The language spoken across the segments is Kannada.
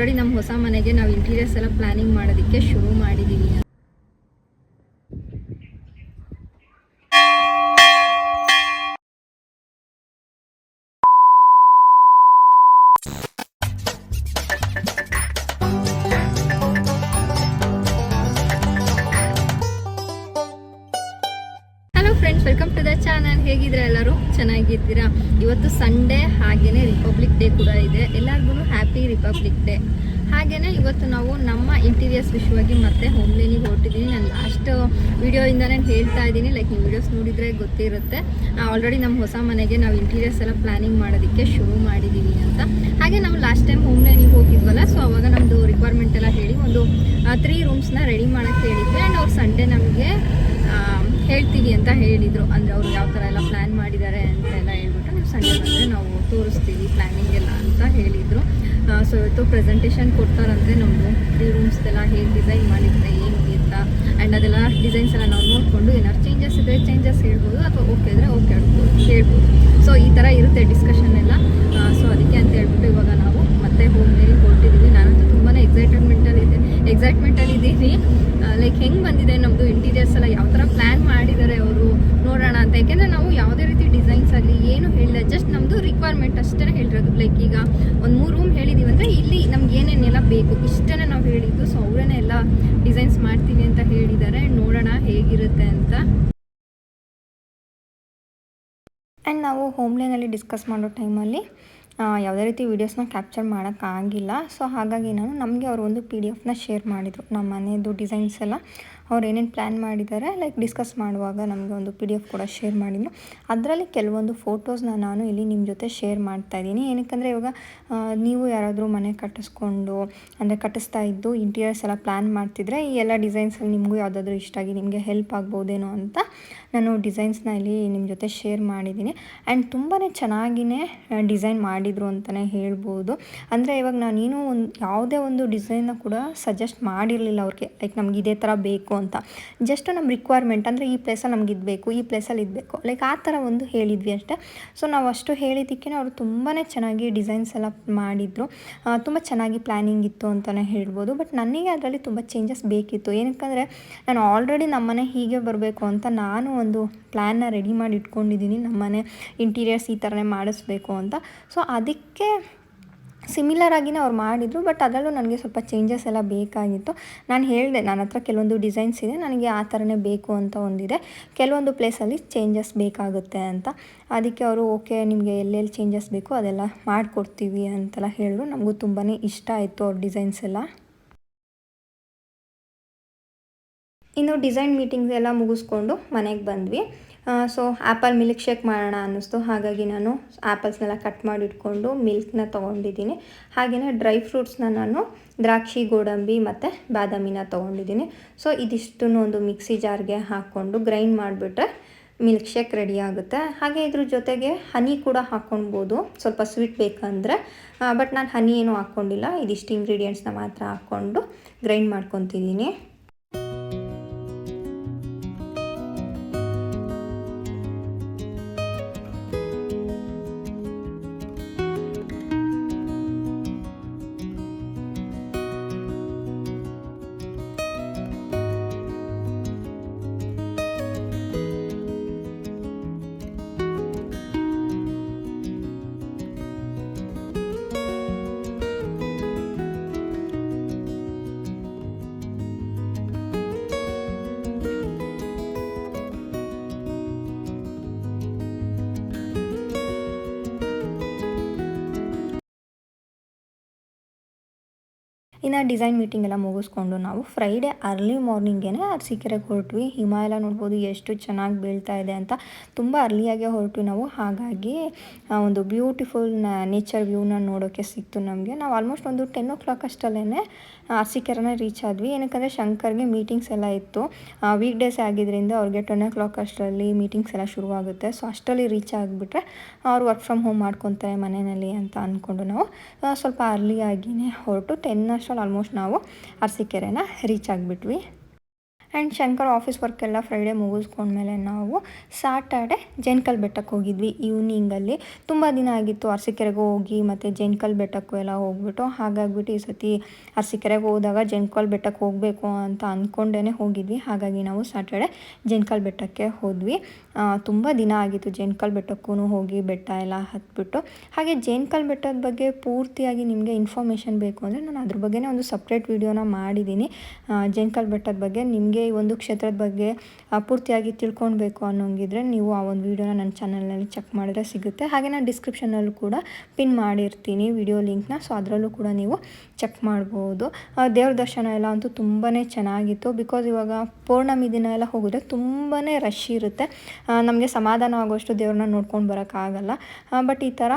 ನೋಡಿ ನಮ್ಮ ಹೊಸ ಮನೆಗೆ ನಾವು ಇಂಟೀರಿಯರ್ಸ್ ಎಲ್ಲ ಪ್ಲಾನಿಂಗ್ ಮಾಡೋದಕ್ಕೆ ಶುರು ಮಾಡಿದ್ದೀವಿ ಚಾನಲ್ ಹೇಗಿದ್ರೆ ಎಲ್ಲರೂ ಚೆನ್ನಾಗಿದ್ದೀರಾ? ಇವತ್ತು ಸಂಡೇ ಹಾಗೇನೆ ರಿಪಬ್ಲಿಕ್ ಡೇ ಕೂಡ ಇದೆ. ಎಲ್ಲರಿಗೂ ಹ್ಯಾಪಿ ರಿಪಬ್ಲಿಕ್ ಡೇ ಹಾಗೇನೆ ಇವತ್ತು ನಾವು ನಮ್ಮ ಇಂಟೀರಿಯರ್ಸ್ ವಿಷಯವಾಗಿ ಮತ್ತೆ ಹೋಮ್ ಲೇನಿಗೆ ಹೊರಟಿದ್ದೀನಿ ನಾನು ಲಾಸ್ಟ್ ವಿಡಿಯೋಯಿಂದ ನಾನು ಹೇಳ್ತಾ ಇದ್ದೀನಿ. ಲೈಕ್ ನೀವು ವಿಡಿಯೋಸ್ ನೋಡಿದರೆ ಗೊತ್ತಿರುತ್ತೆ. ಆಲ್ರೆಡಿ ನಮ್ಮ ಹೊಸ ಮನೆಗೆ ನಾವು ಇಂಟೀರಿಯರ್ಸ್ ಎಲ್ಲ ಪ್ಲಾನಿಂಗ್ ಮಾಡೋದಕ್ಕೆ ಶುರು ಮಾಡಿದ್ದೀವಿ ಅಂತ. ಹಾಗೆ ನಾವು ಲಾಸ್ಟ್ ಟೈಮ್ ಹೋಮ್ ಲೇನಿಗೆ ಹೋಗಿದ್ವಲ್ಲ ಸೊ ಅವಾಗ ನಮ್ಮದು ರಿಕ್ವೈರ್ಮೆಂಟ್ ಎಲ್ಲ ಹೇಳಿ ಒಂದು ತ್ರೀ ರೂಮ್ಸ್ನ ರೆಡಿ ಮಾಡೋಕ್ಕೆ ಹೇಳಿದ್ವಿ. ಆ್ಯಂಡ್ ಅವ್ರು ಸಂಡೇ ನಮಗೆ ಹೇಳ್ತೀವಿ ಅಂತ ಹೇಳಿದರು. ಅಂದರೆ ಅವರು ಯಾವ ಥರ ಎಲ್ಲ ಪ್ಲ್ಯಾನ್ ಮಾಡಿದ್ದಾರೆ ಅಂತ ಎಲ್ಲ ಹೇಳ್ಬಿಟ್ಟು ನೀವು ಸಂಡೇ ಬಂದರೆ ನಾವು ತೋರಿಸ್ತೀವಿ ಪ್ಲ್ಯಾನಿಂಗ್ ಎಲ್ಲ ಅಂತ ಹೇಳಿದರು. ಸೊ ಇವತ್ತು ಪ್ರೆಸೆಂಟೇಷನ್ ಕೊಡ್ತಾರಂದರೆ ನಮ್ಮದು ತ್ರೀ ರೂಮ್ಸ್ದೆಲ್ಲ ಹೇಗೆ ಡಿಸೈನ್ ಏನು ಅಂತ ಆ್ಯಂಡ್ ಅದೆಲ್ಲ ಡಿಸೈನ್ಸ್ ಎಲ್ಲ ನಾವು ನೋಡಿಕೊಂಡು ಏನಾದ್ರು ಚೇಂಜಸ್ ಇದ್ದರೆ ಚೇಂಜಸ್ ಹೇಳ್ಬೋದು ಅಥವಾ ಓಕೆ ಇದ್ದರೆ ಓಕೆ ಹೇಳ್ಬೋದು ಹೇಳ್ಬೋದು. ಸೊ ಈ ಥರ ಇರುತ್ತೆ ಡಿಸ್ಕಷನ್ ಎಲ್ಲ. ಸೊ ಅದಕ್ಕೆ ಅಂತ ಹೇಳ್ಬಿಟ್ಟು ಇವಾಗ ನಾವು ಮತ್ತೆ ಹೋಮ್ ಮೇಲೆ ಹೊರಟಿದ್ದೀವಿ ನಾನಂತೂ ತುಂಬಾ ಎಕ್ಸೈಟ್ಮೆಂಟಲ್ಲಿ ಇದೆ ಎಕ್ಸೈಟ್ಮೆಂಟಲ್ಲಿ ಇದ್ದೀನಿ. ಲೈಕ್ ಹೆಂಗೆ ಬಂದಿದೆ ನಮ್ಮದು ಇಂಟೀರಿಯರ್ಸ್ ಎಲ್ಲ ಯಾವ ಥರ ಪ್ಲ್ಯಾನ್ ಮಾಡಿದ್ದಾರೆ ಅವರು ನೋಡೋಣ ಅಂತ ಯಾಕೆಂದರೆ ನಾವು ಯಾವುದೇ ರೀತಿ ಡಿಸೈನ್ಸ್ ಆಗಲಿ ಏನು ಹೇಳಿಲ್ಲ ಜಸ್ಟ್ ನಮ್ಮದು ಅಷ್ಟೇ ಹೇಳಿರೋದು. ಲೈಕ್ ಈಗ ಒಂದು ಮೂರು ರೂಮ್ ಹೇಳಿದ್ದೀವಿ ಅಂದರೆ ಇಲ್ಲಿ ನಮ್ಗೆ ಏನೇನೆಲ್ಲ ಬೇಕು, ಇಷ್ಟನ್ನ ನಾವು ಹೇಳಿದ್ದು. ಸೊ ಅವರೇನೆ ಎಲ್ಲ ಡಿಸೈನ್ಸ್ ಮಾಡ್ತೀವಿ ಅಂತ ಹೇಳಿದ್ದಾರೆ. ನೋಡೋಣ ಹೇಗಿರುತ್ತೆ ಅಂತ. ಆ್ಯಂಡ್ ನಾವು ಹೋಮ್ಲೇನಲ್ಲಿ ಡಿಸ್ಕಸ್ ಮಾಡೋ ಟೈಮಲ್ಲಿ ಯಾವುದೇ ರೀತಿ ವೀಡಿಯೋಸ್ನ ಕ್ಯಾಪ್ಚರ್ ಮಾಡೋಕ್ಕಾಗಿಲ್ಲ ಸೊ ಹಾಗಾಗಿ ನಾನು ನಮಗೆ ಅವರು ಒಂದು ಪಿ ಡಿ ಎಫ್ನ ಶೇರ್ ಮಾಡಿದರು. ನಮ್ಮ ಮನೆಯದು ಡಿಸೈನ್ಸ್ ಎಲ್ಲ ಅವ್ರು ಏನೇನು ಪ್ಲ್ಯಾನ್ ಮಾಡಿದ್ದಾರೆ, ಲೈಕ್ ಡಿಸ್ಕಸ್ ಮಾಡುವಾಗ ನಮಗೆ ಒಂದು ಪಿ ಡಿ ಎಫ್ ಕೂಡ ಶೇರ್ ಮಾಡಿದ್ರು. ಅದರಲ್ಲಿ ಕೆಲವೊಂದು ಫೋಟೋಸ್ನ ನಾನು ಇಲ್ಲಿ ನಿಮ್ಮ ಜೊತೆ ಶೇರ್ ಮಾಡ್ತಾ ಇದ್ದೀನಿ. ಏನಕ್ಕಂದರೆ ಇವಾಗ ನೀವು ಯಾರಾದರೂ ಮನೆ ಕಟ್ಟಿಸ್ಕೊಂಡು, ಅಂದರೆ ಕಟ್ಟಿಸ್ತಾ ಇದ್ದು ಇಂಟೀರಿಯರ್ಸ್ ಎಲ್ಲ ಪ್ಲ್ಯಾನ್ ಮಾಡ್ತಿದ್ರೆ ಈ ಎಲ್ಲ ಡಿಸೈನ್ಸಲ್ಲಿ ನಿಮಗೂ ಯಾವುದಾದ್ರೂ ಇಷ್ಟ ಆಗಿ ನಿಮಗೆ ಹೆಲ್ಪ್ ಆಗ್ಬೋದೇನೋ ಅಂತ ನಾನು ಡಿಸೈನ್ಸ್ನ ಇಲ್ಲಿ ನಿಮ್ಮ ಜೊತೆ ಶೇರ್ ಮಾಡಿದ್ದೀನಿ. ಆ್ಯಂಡ್ ತುಂಬಾ ಚೆನ್ನಾಗಿಯೇ ಡಿಸೈನ್ ಮಾಡಿದರು ಅಂತಲೇ ಹೇಳ್ಬೋದು. ಅಂದರೆ ಇವಾಗ ನಾನೇನು ಒಂದು ಯಾವುದೇ ಒಂದು ಡಿಸೈನ್ನ ಕೂಡ ಸಜೆಸ್ಟ್ ಮಾಡಿರಲಿಲ್ಲ ಅವ್ರಿಗೆ. ಲೈಕ್ ನಮ್ಗೆ ಇದೇ ಥರ ಬೇಕು ಅಂತ. ಜಸ್ಟ್ ನಮ್ಮ ರಿಕ್ವೈರ್ಮೆಂಟ್ ಅಂದರೆ ಈ ಪ್ಲೇಸಲ್ಲಿ ನಮ್ಗೆ ಇದು ಬೇಕು, ಈ ಪ್ಲೇಸಲ್ಲಿ ಇದ್ಬೇಕು ಲೈಕ್ ಆ ಥರ ಒಂದು ಹೇಳಿದ್ವಿ ಅಷ್ಟೇ. ಸೊ ನಾವು ಅಷ್ಟು ಹೇಳಿದ್ದಕ್ಕೆ ಅವರು ತುಂಬಾ ಚೆನ್ನಾಗಿ ಡಿಸೈನ್ಸ್ ಎಲ್ಲ ಮಾಡಿದರು. ತುಂಬ ಚೆನ್ನಾಗಿ ಪ್ಲ್ಯಾನಿಂಗ್ ಇತ್ತು ಅಂತಲೇ ಹೇಳ್ಬೋದು. ಬಟ್ ನನಗೆ ಅದರಲ್ಲಿ ತುಂಬ ಚೇಂಜಸ್ ಬೇಕಿತ್ತು. ಏನಕ್ಕಂದರೆ ನಾನು ಆಲ್ರೆಡಿ ನಮ್ಮನೆ ಹೀಗೆ ಬರಬೇಕು ಅಂತ ನಾನು ಒಂದು ಪ್ಲ್ಯಾನ್ನ ರೆಡಿ ಮಾಡಿ ಇಟ್ಕೊಂಡಿದ್ದೀನಿ. ನಮ್ಮನೆ ಇಂಟೀರಿಯರ್ಸ್ ಈ ಥರನೇ ಮಾಡಿಸ್ಬೇಕು ಅಂತ. ಸೊ ಅದಕ್ಕೆ ಸಿಮಿಲರ್ ಆಗಿನೇ ಅವ್ರು ಮಾಡಿದರು ಬಟ್ ಅದರಲ್ಲೂ ನನಗೆ ಸ್ವಲ್ಪ ಚೇಂಜಸ್ ಎಲ್ಲ ಬೇಕಾಗಿತ್ತು. ನಾನು ಹೇಳಿದೆ ನನ್ನ ಹತ್ರ ಕೆಲವೊಂದು ಡಿಸೈನ್ಸ್ ಇದೆ, ನನಗೆ ಆ ಥರನೇ ಬೇಕು ಅಂತ ಒಂದಿದೆ. ಕೆಲವೊಂದು ಪ್ಲೇಸಲ್ಲಿ ಚೇಂಜಸ್ ಬೇಕಾಗುತ್ತೆ ಅಂತ. ಅದಕ್ಕೆ ಅವರು, ಓಕೆ, ನಿಮಗೆ ಎಲ್ಲೆಲ್ಲಿ ಚೇಂಜಸ್ ಬೇಕು ಅದೆಲ್ಲ ಮಾಡಿಕೊಡ್ತೀವಿ ಅಂತೆಲ್ಲ ಹೇಳಿದ್ರು. ನಮಗೂ ತುಂಬಾ ಇಷ್ಟ ಆಯಿತು ಅವ್ರ ಡಿಸೈನ್ಸ್ ಎಲ್ಲ. ಇನ್ನು ಡಿಸೈನ್ ಮೀಟಿಂಗ್ಸ್ ಎಲ್ಲ ಮುಗಿಸ್ಕೊಂಡು ಮನೆಗೆ ಬಂದ್ವಿ. ಸೊ ಆ್ಯಪಲ್ ಮಿಲ್ಕ್ ಶೇಕ್ ಮಾಡೋಣ ಅನ್ನಿಸ್ತು. ಹಾಗಾಗಿ ನಾನು ಆ್ಯಪಲ್ಸ್ನೆಲ್ಲ ಕಟ್ ಮಾಡಿ ಇಟ್ಕೊಂಡು ಮಿಲ್ಕ್ನ ತೊಗೊಂಡಿದ್ದೀನಿ. ಹಾಗೆಯೇ ಡ್ರೈ ಫ್ರೂಟ್ಸ್ನ ನಾನು ದ್ರಾಕ್ಷಿ, ಗೋಡಂಬಿ ಮತ್ತು ಬಾದಾಮಿನ ತೊಗೊಂಡಿದ್ದೀನಿ. ಸೊ ಇದಿಷ್ಟನ್ನು ಒಂದು ಮಿಕ್ಸಿ ಜಾರ್ಗೆ ಹಾಕ್ಕೊಂಡು ಗ್ರೈಂಡ್ ಮಾಡಿಬಿಟ್ರೆ ಮಿಲ್ಕ್ ಶೇಕ್ ರೆಡಿ ಆಗುತ್ತೆ. ಹಾಗೆ ಇದ್ರ ಜೊತೆಗೆ ಹನಿ ಕೂಡ ಹಾಕ್ಕೊಳ್ಬೋದು. ಸ್ವಲ್ಪ ಸ್ವೀಟ್ ಬೇಕಂದರೆ. ಬಟ್ ನಾನು ಹನಿ ಏನೂ ಹಾಕ್ಕೊಂಡಿಲ್ಲ. ಇದಿಷ್ಟು ಇಂಗ್ರೀಡಿಯೆಂಟ್ಸ್ನ ಮಾತ್ರ ಹಾಕ್ಕೊಂಡು ಗ್ರೈಂಡ್ ಮಾಡ್ಕೊತಿದ್ದೀನಿ. ಇನ್ನು ಡಿಸೈನ್ ಮೀಟಿಂಗ್ ಎಲ್ಲ ಮುಗಿಸ್ಕೊಂಡು ನಾವು ಫ್ರೈಡೇ ಅರ್ಲಿ ಮಾರ್ನಿಂಗೇ ಅರಸೀಕೆರೆಗೆ ಹೊರಟ್ವಿ. ಹಿಮ ಎಲ್ಲ ನೋಡ್ಬೋದು ಎಷ್ಟು ಚೆನ್ನಾಗಿ ಬೀಳ್ತಾ ಇದೆ ಅಂತ ತುಂಬ ಅರ್ಲಿಯಾಗೆ ಹೊರಟ್ವಿ ನಾವು. ಹಾಗಾಗಿ ಒಂದು ಬ್ಯೂಟಿಫುಲ್ ನೇಚರ್ ವ್ಯೂನ ನೋಡೋಕ್ಕೆ ಸಿಕ್ತು ನಮಗೆ. ನಾವು ಆಲ್ಮೋಸ್ಟ್ ಒಂದು ಟೆನ್ ಓ ಕ್ಲಾಕ್ ಅಷ್ಟಲ್ಲೇ ಅರಸೀಕೆರೆನ ರೀಚ್ ಆದ್ವಿ. ಏನಕ್ಕಂದರೆ ಶಂಕರ್ಗೆ ಮೀಟಿಂಗ್ಸ್ ಎಲ್ಲ ಇತ್ತು. ವೀಕ್ ಡೇಸ್ ಆಗಿದ್ದರಿಂದ ಅವ್ರಿಗೆ ಟೆನ್ ಓ ಕ್ಲಾಕ್ ಅಷ್ಟರಲ್ಲಿ ಮೀಟಿಂಗ್ಸ್ ಎಲ್ಲ ಶುರುವಾಗುತ್ತೆ. ಸೊ ಅಷ್ಟರಲ್ಲಿ ರೀಚ್ ಆಗಿಬಿಟ್ರೆ ಅವ್ರು ವರ್ಕ್ ಫ್ರಮ್ ಹೋಮ್ ಮಾಡ್ಕೊತಾರೆ ಮನೆಯಲ್ಲಿ ಅಂತ ಅಂದ್ಕೊಂಡು ನಾವು ಸ್ವಲ್ಪ ಅರ್ಲಿಯಾಗಿಯೇ ಹೊರಟು. ಟೆನ್ ಅಷ್ಟರಲ್ಲಿ ಆಲ್ಮೋಸ್ಟ್ ನಾವು ಅರಸೀಕೆರೆನ ರೀಚ್ ಆಗಿಬಿಟ್ವಿ. ಆ್ಯಂಡ್ ಶಂಕರ್ ಆಫೀಸ್ ವರ್ಕ್ ಎಲ್ಲ ಫ್ರೈಡೇ ಮುಗಿಸ್ಕೊಂಡ್ಮೇಲೆ ನಾವು ಸ್ಯಾಟರ್ಡೆ ಜೇನ್ಕಲ್ ಬೆಟ್ಟಕ್ಕೆ ಹೋಗಿದ್ವಿ. ಈವ್ನಿಂಗಲ್ಲಿ ತುಂಬ ದಿನ ಆಗಿತ್ತು ಅರಸೀಕೆರೆಗೆ ಹೋಗಿ, ಮತ್ತು ಜೈನ್ಕಲ್ ಬೆಟ್ಟಕ್ಕೂ ಎಲ್ಲ ಹೋಗ್ಬಿಟ್ಟು, ಹಾಗಾಗ್ಬಿಟ್ಟು ಈ ಸತಿ ಅರಸೀಕೆರೆಗೆ ಹೋದಾಗ ಜೇನ್ಕಲ್ ಬೆಟ್ಟಕ್ಕೆ ಹೋಗಬೇಕು ಅಂತ ಅಂದ್ಕೊಂಡೇ ಹೋಗಿದ್ವಿ. ಹಾಗಾಗಿ ನಾವು ಸ್ಯಾಟರ್ಡೆ ಜೇನ್ಕಲ್ ಬೆಟ್ಟಕ್ಕೆ ಹೋದ್ವಿ. ತುಂಬ ದಿನ ಆಗಿತ್ತು ಜೈನ್ಕಲ್ ಬೆಟ್ಟಕ್ಕೂ ಹೋಗಿ ಬೆಟ್ಟ ಎಲ್ಲ ಹತ್ಬಿಟ್ಟು. ಹಾಗೆ ಜೇನ್ಕಲ್ ಬೆಟ್ಟದ ಬಗ್ಗೆ ಪೂರ್ತಿಯಾಗಿ ನಿಮಗೆ ಇನ್ಫಾರ್ಮೇಷನ್ ಬೇಕು ಅಂದರೆ ನಾನು ಅದ್ರ ಬಗ್ಗೆನೇ ಒಂದು ಸಪ್ರೇಟ್ ವೀಡಿಯೋನ ಮಾಡಿದ್ದೀನಿ. ಜೇನ್ಕಲ್ ಬೆಟ್ಟದ ಬಗ್ಗೆ ನಿಮಗೆ ಈ ಒಂದು ಕ್ಷೇತ್ರದ ಬಗ್ಗೆ ಪೂರ್ತಿಯಾಗಿ ತಿಳ್ಕೊಳ್ಬೇಕು ಅನ್ನೋಂಗಿದ್ರೆ ನೀವು ಆ ಒಂದು ವೀಡಿಯೋನ ನನ್ನ ಚಾನಲ್ನಲ್ಲಿ ಚೆಕ್ ಮಾಡಿದ್ರೆ ಸಿಗುತ್ತೆ. ಹಾಗೆ ನಾನು ಡಿಸ್ಕ್ರಿಪ್ಷನಲ್ಲೂ ಕೂಡ ಪಿನ್ ಮಾಡಿರ್ತೀನಿ ವಿಡಿಯೋ ಲಿಂಕ್ನ. ಸೊ ಅದರಲ್ಲೂ ಕೂಡ ನೀವು ಚೆಕ್ ಮಾಡ್ಬೋದು. ದೇವ್ರ ದರ್ಶನ ಎಲ್ಲ ಅಂತೂ ತುಂಬಾ ಚೆನ್ನಾಗಿತ್ತು. ಬಿಕಾಸ್ ಇವಾಗ ಪೌರ್ಣಮಿ ದಿನ ಎಲ್ಲ ಹೋಗಿದ್ರೆ ತುಂಬಾ ರಶ್ ಇರುತ್ತೆ. ನಮಗೆ ಸಮಾಧಾನ ಆಗೋಷ್ಟು ದೇವ್ರನ್ನ ನೋಡ್ಕೊಂಡು ಬರೋಕ್ಕಾಗಲ್ಲ. ಬಟ್ ಈ ಥರ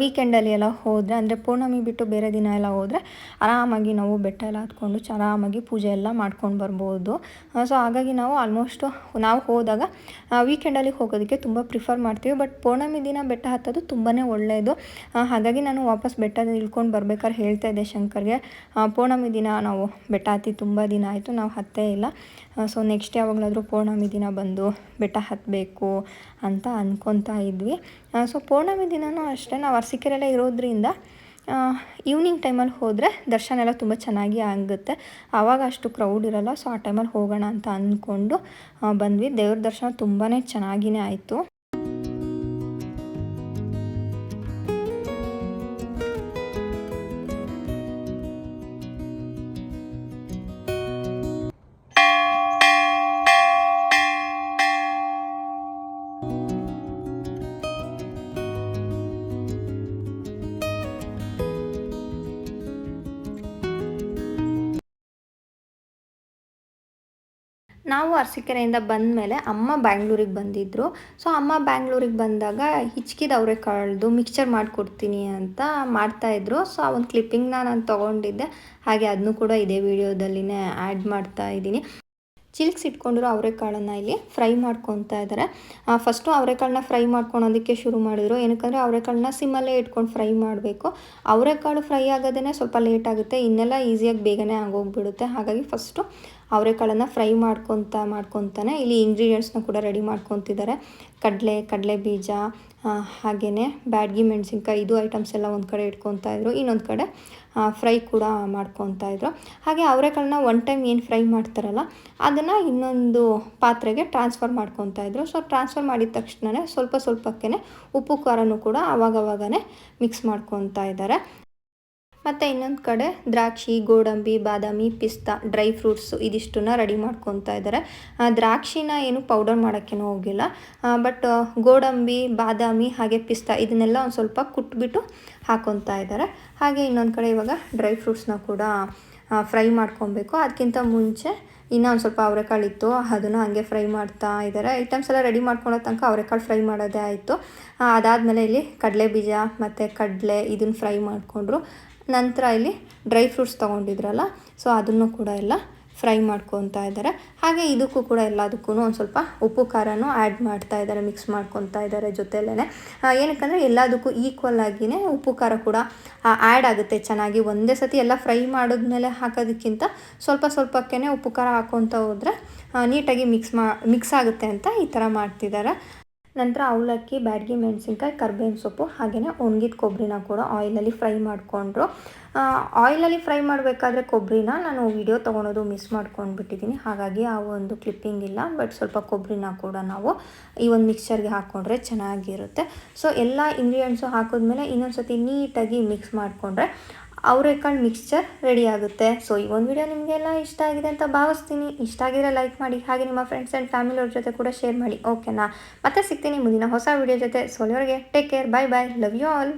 ವೀಕೆಂಡಲ್ಲಿ ಎಲ್ಲ ಹೋದರೆ, ಅಂದರೆ ಪೂರ್ಣಮಿ ಬಿಟ್ಟು ಬೇರೆ ದಿನ ಎಲ್ಲ ಹೋದರೆ ಆರಾಮಾಗಿ ನಾವು ಬೆಟ್ಟ ಎಲ್ಲ ಹತ್ಕೊಂಡು ಆರಾಮಾಗಿ ಪೂಜೆ ಎಲ್ಲ ಮಾಡ್ಕೊಂಡು ಬರ್ಬೋದು. ಸೊ ಹಾಗಾಗಿ ನಾವು ಆಲ್ಮೋಸ್ಟು ನಾವು ಹೋದಾಗ ವೀಕೆಂಡಲ್ಲಿ ಹೋಗೋದಕ್ಕೆ ತುಂಬ ಪ್ರಿಫರ್ ಮಾಡ್ತೀವಿ ಬಟ್ ಪೌರ್ಣಮಿ ದಿನ ಬೆಟ್ಟ ಹತ್ತೋದು ತುಂಬಾ ಒಳ್ಳೆಯದು ಹಾಗಾಗಿ ನಾನು ವಾಪಸ್ ಬೆಟ್ಟ ಇಳ್ಕೊಂಡು ಬರ್ಬೇಕಾದ್ರೆ ಹೇಳ್ತಾ ಇದ್ದೆ ಶಂಕರ್ಗೆ ಪೌರ್ಣಮಿ ದಿನ ನಾವು ಬೆಟ್ಟ ಹತ್ತಿ ತುಂಬ ದಿನ ಆಯಿತು, ನಾವು ಹತ್ತೇ ಇಲ್ಲ. ಸೊ ನೆಕ್ಸ್ಟ್ ಯಾವಾಗಲಾದರೂ ಪೌರ್ಣಮಿ ದಿನ ಬಂದು ಬೆಟ್ಟ ಹತ್ತಬೇಕು ಅಂತ ಅಂದ್ಕೊತಾ ಇದ್ವಿ. ಸೊ ಪೌರ್ಣಮಿ ದಿನವೂ ಅಷ್ಟೇ ನಾವು ಅರಸಿಕೆರೆಲ್ಲ ಇರೋದ್ರಿಂದ ಈವ್ನಿಂಗ್ ಟೈಮಲ್ಲಿ ಹೋದರೆ ದರ್ಶನ ಎಲ್ಲ ತುಂಬ ಚೆನ್ನಾಗಿ ಆಗುತ್ತೆ. ಆವಾಗ ಅಷ್ಟು ಕ್ರೌಡ್ ಇರಲ್ಲ ಸೊ ಆ ಟೈಮಲ್ಲಿ ಹೋಗೋಣ ಅಂತ ಅಂದ್ಕೊಂಡು ಬಂದ್ವಿ. ದೇವ್ರ ದರ್ಶನ ತುಂಬಾ ಚೆನ್ನಾಗಿಯೇ ಆಯಿತು. ನಾವು ಅರಸೀಕೆರೆಯಿಂದ ಬಂದ ಮೇಲೆ ಅಮ್ಮ ಬ್ಯಾಂಗ್ಳೂರಿಗೆ ಬಂದಿದ್ದರು ಸೊ ಅಮ್ಮ ಬ್ಯಾಂಗ್ಳೂರಿಗೆ ಬಂದಾಗ ಹಿಚ್ಕಿದ ಅವರೆಕಾಳ್ದು ಮಿಕ್ಸ್ಚರ್ ಮಾಡಿಕೊಡ್ತೀನಿ ಅಂತ ಮಾಡ್ತಾಯಿದ್ರು ಸೊ ಆ ಒಂದು ಕ್ಲಿಪ್ಪಿಂಗ್ನ ನಾನು ತೊಗೊಂಡಿದ್ದೆ. ಹಾಗೆ ಅದನ್ನು ಕೂಡ ಇದೇ ವಿಡಿಯೋದಲ್ಲಿನೇ ಆ್ಯಡ್ ಮಾಡ್ತಾ ಇದ್ದೀನಿ. ಚಿಲ್ಕ್ಸ್ ಇಟ್ಕೊಂಡಿರೋ ಅವರೆಕಾಳನ್ನು ಇಲ್ಲಿ ಫ್ರೈ ಮಾಡ್ಕೊತಾ ಇದ್ದಾರೆ ಫಸ್ಟು ಅವರೆಕಾಳನ್ನ ಫ್ರೈ ಮಾಡ್ಕೊಳೋದಕ್ಕೆ ಶುರು ಮಾಡಿದ್ರು. ಏನಕ್ಕಂದರೆ ಅವರೆಕಾಳನ್ನ ಸಿಮ್ಮಲ್ಲೇ ಇಟ್ಕೊಂಡು ಫ್ರೈ ಮಾಡಬೇಕು. ಅವರೆಕಾಳು ಫ್ರೈ ಆಗೋದೇ ಸ್ವಲ್ಪ ಲೇಟ್ ಆಗುತ್ತೆ. ಇನ್ನೆಲ್ಲ ಈಸಿಯಾಗಿ ಬೇಗನೆ ಆಗೋಗ್ಬಿಡುತ್ತೆ. ಹಾಗಾಗಿ ಫಸ್ಟು ಅವರೆಕಾಳನ್ನು ಫ್ರೈ ಮಾಡ್ಕೊತ, ಮಾಡ್ಕೊತಾನೆ. ಇಲ್ಲಿ ಇಂಗ್ರೀಡಿಯೆಂಟ್ಸ್ನ ಕೂಡ ರೆಡಿ ಮಾಡ್ಕೊತಿದ್ದಾರೆ ಕಡಲೆ ಕಡಲೆ ಬೀಜ ಹಾಗೆಯೇ ಬ್ಯಾಡ್ಗಿ, ಮೆಣಸಿನ್ಕಾಯಿ ಇದು ಐಟಮ್ಸ್ ಎಲ್ಲ ಒಂದು ಕಡೆ ಇಟ್ಕೊತಾ ಇದ್ರು ಇನ್ನೊಂದು ಕಡೆ ಫ್ರೈ ಕೂಡ ಮಾಡ್ಕೊತಾ ಇದ್ರು ಹಾಗೆ ಅವರೆಕಾಳನ್ನ ಒನ್ ಟೈಮ್ ಏನು ಫ್ರೈ ಮಾಡ್ತಾರಲ್ಲ, ಅದನ್ನು ಇನ್ನೊಂದು ಪಾತ್ರೆಗೆ ಟ್ರಾನ್ಸ್ಫರ್ ಮಾಡ್ಕೊತಾ ಇದ್ರು ಸೊ ಟ್ರಾನ್ಸ್ಫರ್ ಮಾಡಿದ ತಕ್ಷಣವೇ ಸ್ವಲ್ಪ ಸ್ವಲ್ಪಕ್ಕೆ ಉಪ್ಪು, ಖಾರನೂ ಕೂಡ ಅವಾಗವಾಗನೇ ಮಿಕ್ಸ್ ಮಾಡ್ಕೊತಾ ಇದ್ದಾರೆ ಮತ್ತು ಇನ್ನೊಂದು ಕಡೆ ದ್ರಾಕ್ಷಿ, ಗೋಡಂಬಿ, ಬಾದಾಮಿ, ಪಿಸ್ತಾ, ಡ್ರೈ ಫ್ರೂಟ್ಸು ಇದಿಷ್ಟನ್ನ ರೆಡಿ ಮಾಡ್ಕೊತಾ ಇದ್ದಾರೆ ದ್ರಾಕ್ಷಿನ ಏನು ಪೌಡರ್ ಮಾಡೋಕ್ಕೇನು ಹೋಗಿಲ್ಲ. ಬಟ್ ಗೋಡಂಬಿ, ಬಾದಾಮಿ ಹಾಗೆ ಪಿಸ್ತಾ ಇದನ್ನೆಲ್ಲ ಒಂದು ಸ್ವಲ್ಪ ಕುಟ್ಬಿಟ್ಟು ಹಾಕೊತಾ ಇದ್ದಾರೆ ಹಾಗೆ ಇನ್ನೊಂದು ಕಡೆ ಇವಾಗ ಡ್ರೈ ಫ್ರೂಟ್ಸ್ನ ಕೂಡ ಫ್ರೈ ಮಾಡ್ಕೊಬೇಕು. ಅದಕ್ಕಿಂತ ಮುಂಚೆ ಇನ್ನೂ ಒಂದು ಸ್ವಲ್ಪ ಅವರೆಕಾಳು ಇತ್ತು, ಅದನ್ನು ಹಾಗೆ ಫ್ರೈ ಮಾಡ್ತಾ ಇದ್ದಾರೆ ಐಟಮ್ಸ್ ಎಲ್ಲ ರೆಡಿ ಮಾಡ್ಕೊಳ್ಳೋ ತನಕ ಅವರೆಕಾಳು ಫ್ರೈ ಮಾಡೋದೇ ಆಯಿತು. ಅದಾದಮೇಲೆ ಇಲ್ಲಿ ಕಡಲೆ ಬೀಜ ಮತ್ತು ಕಡಲೆ ಇದನ್ನು ಫ್ರೈ ಮಾಡಿಕೊಂಡ್ರು. ನಂತರ ಇಲ್ಲಿ ಡ್ರೈ ಫ್ರೂಟ್ಸ್ ತೊಗೊಂಡಿದ್ರಲ್ಲ, ಸೊ ಅದನ್ನು ಕೂಡ ಎಲ್ಲ ಫ್ರೈ ಮಾಡ್ಕೊತಾ ಇದ್ದಾರೆ. ಹಾಗೆ ಇದಕ್ಕೂ ಕೂಡ ಎಲ್ಲದಕ್ಕೂ ಒಂದು ಸ್ವಲ್ಪ ಉಪ್ಪು, ಖಾರನೂ ಆ್ಯಡ್ ಮಾಡ್ತಾ ಇದ್ದಾರೆ ಮಿಕ್ಸ್ ಮಾಡ್ಕೊತಾ ಇದ್ದಾರೆ ಜೊತೆಯಲ್ಲೇ ಏನಕ್ಕಂದರೆ ಎಲ್ಲದಕ್ಕೂ ಈಕ್ವಲ್ ಆಗಿಯೇ ಉಪ್ಪು, ಖಾರ ಕೂಡ ಆ್ಯಡ್ ಆಗುತ್ತೆ ಚೆನ್ನಾಗಿ. ಒಂದೇ ಸತಿ ಎಲ್ಲ ಫ್ರೈ ಮಾಡಿದ್ಮೇಲೆ ಹಾಕೋದಕ್ಕಿಂತ ಸ್ವಲ್ಪ ಸ್ವಲ್ಪಕ್ಕೇ ಉಪ್ಪು, ಖಾರ ಹಾಕ್ಕೊತ ಹೋದರೆ ನೀಟಾಗಿ ಮಿಕ್ಸ್ ಮಾ ಮಿಕ್ಸ್ ಆಗುತ್ತೆ ಅಂತ ಈ ಥರ ಮಾಡ್ತಿದ್ದಾರೆ. ನಂತರ ಅವಲಕ್ಕಿ, ಬ್ಯಾಡ್ಗಿ, ಮೆಣಸಿನ್ಕಾಯಿ, ಕರ್ಬೇವಿನ ಸೊಪ್ಪು ಹಾಗೆಯೇ ಒಣಗಿದ ಕೊಬ್ಬರಿನ ಕೂಡ ಆಯಿಲಲ್ಲಿ ಫ್ರೈ ಮಾಡಿಕೊಂಡ್ರು. ಆಯಿಲಲ್ಲಿ ಫ್ರೈ ಮಾಡಬೇಕಾದ್ರೆ ಕೊಬ್ಬರಿನ ನಾನು ವಿಡಿಯೋ ತೊಗೊಳೋದು ಮಿಸ್ ಮಾಡ್ಕೊಂಡ್ಬಿಟ್ಟಿದ್ದೀನಿ. ಹಾಗಾಗಿ ಆ ಒಂದು ಕ್ಲಿಪ್ಪಿಂಗ್ ಇಲ್ಲ ಬಟ್ ಸ್ವಲ್ಪ ಕೊಬ್ಬರಿನ ಕೂಡ ನಾವು ಈ ಒಂದು ಮಿಕ್ಸ್ಚರ್ಗೆ ಹಾಕ್ಕೊಂಡ್ರೆ ಚೆನ್ನಾಗಿರುತ್ತೆ. ಸೊ ಎಲ್ಲ ಇಂಗ್ರೀಡಿಯೆಂಟ್ಸು ಹಾಕಿದ್ಮೇಲೆ ಇನ್ನೊಂದು ಸತಿ ನೀಟಾಗಿ ಮಿಕ್ಸ್ ಮಾಡಿಕೊಂಡ್ರೆ ಅವರೆಕಾಳು ಮಿಕ್ಸ್ಚರ್ ರೆಡಿ ಆಗುತ್ತೆ. ಸೊ ಈ ಒಂದು ವಿಡಿಯೋ ನಿಮಗೆಲ್ಲ ಇಷ್ಟ ಆಗಿದೆ ಅಂತ ಭಾವಿಸ್ತೀನಿ. ಇಷ್ಟ ಆಗಿದ್ರೆ ಲೈಕ್ ಮಾಡಿ, ಹಾಗೆ ನಿಮ್ಮ ಫ್ರೆಂಡ್ಸ್ ಆ್ಯಂಡ್ ಫ್ಯಾಮಿಲಿಯವ್ರ ಜೊತೆ ಕೂಡ ಶೇರ್ ಮಾಡಿ ಓಕೆನಾ ಮತ್ತೆ ಸಿಗ್ತೀನಿ ಮುಂದಿನ ಹೊಸ ವಿಡಿಯೋ ಜೊತೆ. ಸೋಲಿಯವ್ರಿಗೆ take care bye bye love you all